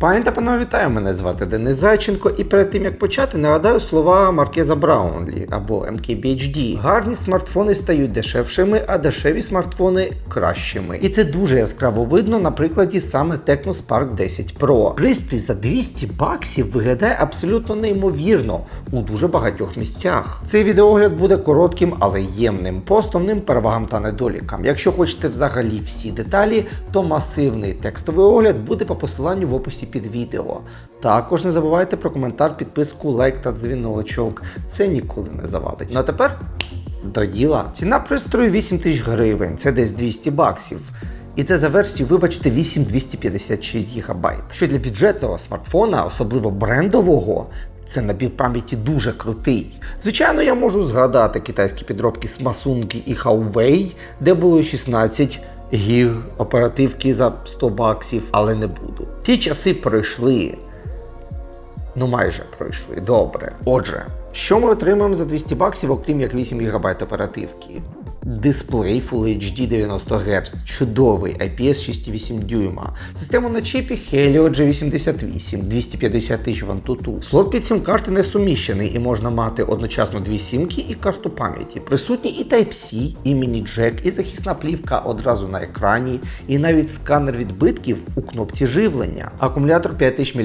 Пані та панове, вітаю! Мене звати Денис Зайченко, і перед тим як почати, нагадаю слова Маркеза Браунлі або MKBHD. Гарні смартфони стають дешевшими, а дешеві смартфони кращими. І це дуже яскраво видно на прикладі саме Tecno Spark 10 Pro. Пристрій за 200 баксів виглядає абсолютно неймовірно у дуже багатьох місцях. Цей відеогляд буде коротким, але ємним по основним перевагам та недолікам. Якщо хочете взагалі всі деталі, то масивний текстовий огляд буде по посиланню в описі під відео. Також не забувайте про коментар, підписку, лайк та дзвіночок. Це ніколи не завадить. Ну а тепер до діла. Ціна пристрою 8 тисяч гривень, це десь 200 баксів. І це за версію, вибачте, 8256 ГБ. Що для бюджетного смартфона, особливо брендового, це набір пам'яті дуже крутий. Звичайно, я можу згадати китайські підробки Samsung і Huawei, де було 16 гіг оперативки за 100 баксів, але не буду. Ті часи пройшли. Ну, майже пройшли. Добре. Отже, що ми отримаємо за 200 баксів, окрім як 8 ГБ оперативки? Дисплей Full HD 90 Гц, чудовий IPS 6,8 дюйма. Система на чипі Helio G88, 250 тисяч в Antutu. Слот під сім карти не суміщений і можна мати одночасно дві сімки і карту пам'яті. Присутні і Type-C, і міні-джек, і захисна плівка одразу на екрані, і навіть сканер відбитків у кнопці живлення. Акумулятор 5000 мАч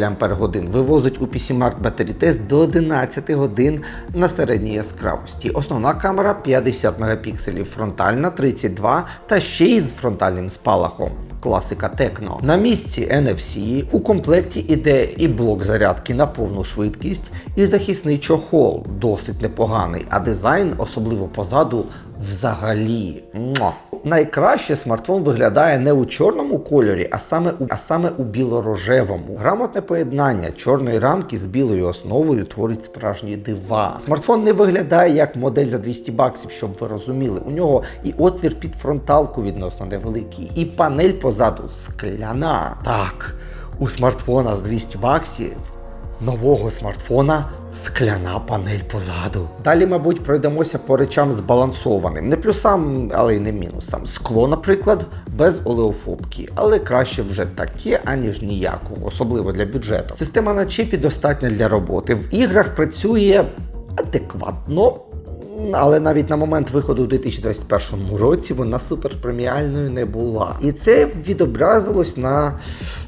вивозить у PC-Mark Battery Test до 11 годин на середній яскравості. Основна камера 50 мегапікселів, фронтальна 32 та ще й з фронтальним спалахом. Класика Текно. На місці NFC у комплекті іде і блок зарядки на повну швидкість, і захисний чохол досить непоганий, а дизайн, особливо позаду, взагалі. Муа. Найкраще смартфон виглядає не у чорному кольорі, а саме у, а саме у біло-рожевому. Грамотне поєднання чорної рамки з білою основою творить справжні дива. Смартфон не виглядає як модель за 200 баксів, щоб ви розуміли. У нього і отвір під фронталку відносно невеликий, і панель позаду скляна. Так, у смартфона з 200 баксів нового смартфона скляна панель позаду. Далі, мабуть, пройдемося по речам збалансованим. Не плюсам, але й не мінусам. Скло, наприклад, без олеофобки, але краще вже таке, аніж ніякого, особливо для бюджету. Система на чіпі достатня для роботи. В іграх працює адекватно. Але навіть на момент виходу у 2021 році вона суперпреміальною не була. І це відобразилось на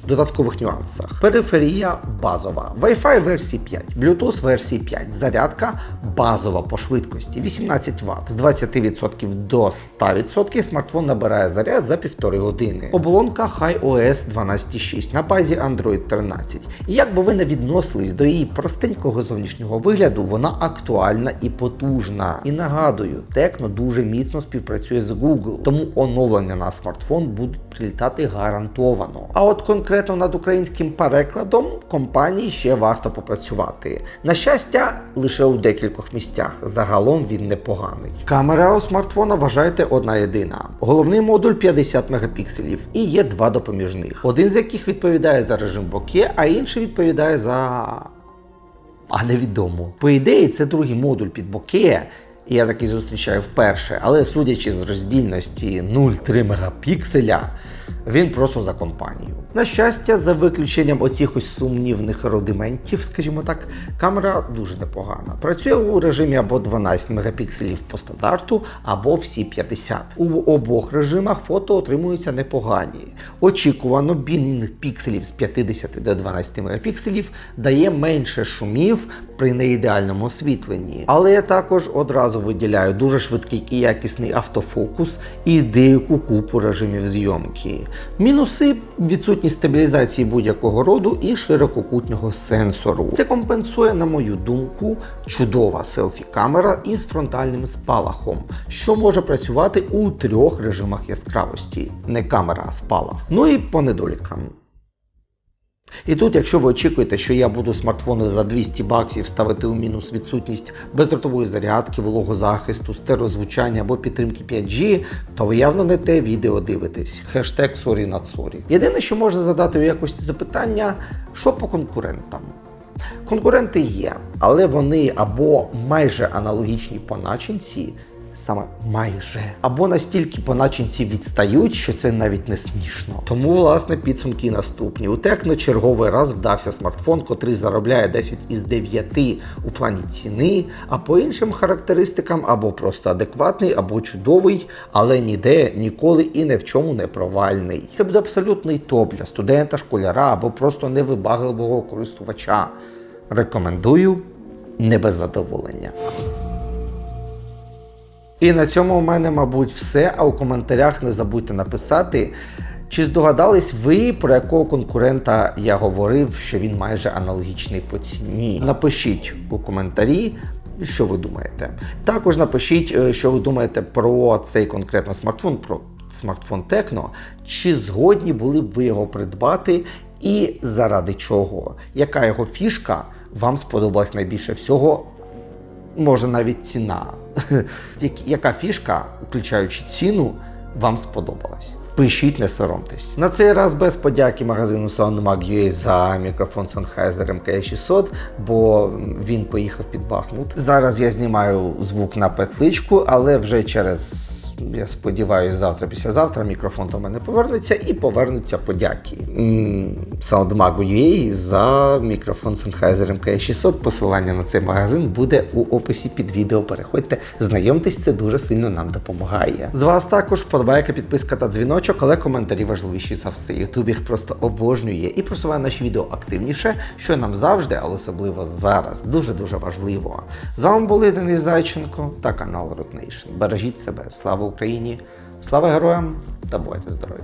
додаткових нюансах. Периферія базова, Wi-Fi версії 5, Bluetooth версії 5, зарядка базова по швидкості 18 Вт. З 20% до 100% смартфон набирає заряд за півтори години. Оболонка HiOS 12.6 на базі Android 13. І як би ви не відносились до її простенького зовнішнього вигляду, вона актуальна і потужна. І нагадую, Tecno дуже міцно співпрацює з Google, тому оновлення на смартфон будуть прилітати гарантовано. А от конкретно над українським перекладом компанії ще варто попрацювати. На щастя, лише у декількох місцях. Загалом він непоганий. Камера у смартфона вважайте одна єдина. Головний модуль 50 мегапікселів і є два допоміжних. Один з яких відповідає за режим боке, а інший відповідає за. А невідомо. По ідеї, це другий модуль під боке. Я такий зустрічаю вперше, але судячи з роздільності 0,3 мегапікселя, він просто за компанію. На щастя, за виключенням оцих ось сумнівних рудиментів, скажімо так, камера дуже непогана. Працює у режимі або 12 мегапікселів по стандарту, або всі 50. У обох режимах фото отримуються непогані. Очікувано бінг пікселів з 50 до 12 мегапікселів дає менше шумів при неідеальному освітленні. Але я також одразу виділяю дуже швидкий і якісний автофокус і деяку купу режимів зйомки. Мінуси відсутність стабілізації будь-якого роду і ширококутнього сенсору. Це компенсує, на мою думку, чудова селфі-камера із фронтальним спалахом, що може працювати у трьох режимах яскравості. Не камера, а спалах. Ну і по недолікам. І тут, якщо ви очікуєте, що я буду смартфони за 200 баксів ставити у мінус відсутність бездротової зарядки, вологозахисту, стереозвучання або підтримки 5G, то ви явно не те відео дивитесь. Хештег sorry not sorry. Єдине, що можна задати у якості запитання, що по конкурентам. Конкуренти є, але вони або майже аналогічні по начинці, Саме майже. Або настільки по начинці відстають, що це навіть не смішно. Тому, власне, підсумки наступні. У Текно черговий раз вдався смартфон, котрий заробляє 10 із 9 у плані ціни, а по іншим характеристикам або просто адекватний, або чудовий, але ніде, ніколи і не в чому не провальний. Це буде абсолютний топ для студента, школяра або просто невибагливого користувача. Рекомендую не без задоволення. І на цьому у мене, мабуть, все. А у коментарях не забудьте написати, чи здогадались ви, про якого конкурента я говорив, що він майже аналогічний по ціні. Напишіть у коментарі. Що ви думаєте? Також напишіть, е, що ви думаєте про цей конкретно смартфон, про смартфон Tecno, чи згодні були б ви його придбати і заради чого? Яка його фішка вам сподобалась найбільше всього? Може навіть ціна. Яка фішка, включаючи ціну, вам сподобалась? Пишіть, не соромтесь. На цей раз без подяки магазину SoundMag.ua за мікрофон Sennheiser MK600, бо він поїхав під Бахмут. Зараз я знімаю звук на петличку, але вже через. Я сподіваюся, завтра, післязавтра мікрофон до мене повернеться і повернуться подяки. SoundMag.ua за мікрофон Sennheiser MK600. Посилання на цей магазин буде у описі під відео. Переходьте, знайомтесь, це дуже сильно нам допомагає. З вас також подобайка, підписка та дзвіночок, але коментарі важливіші за все. Ютуб їх просто обожнює і просуває наші відео активніше, що нам завжди, але особливо зараз, дуже дуже важливо. З вами були Денис Зайченко та канал Root Nation. Бережіть себе, слава Україні, слава героям та бувайте здорові!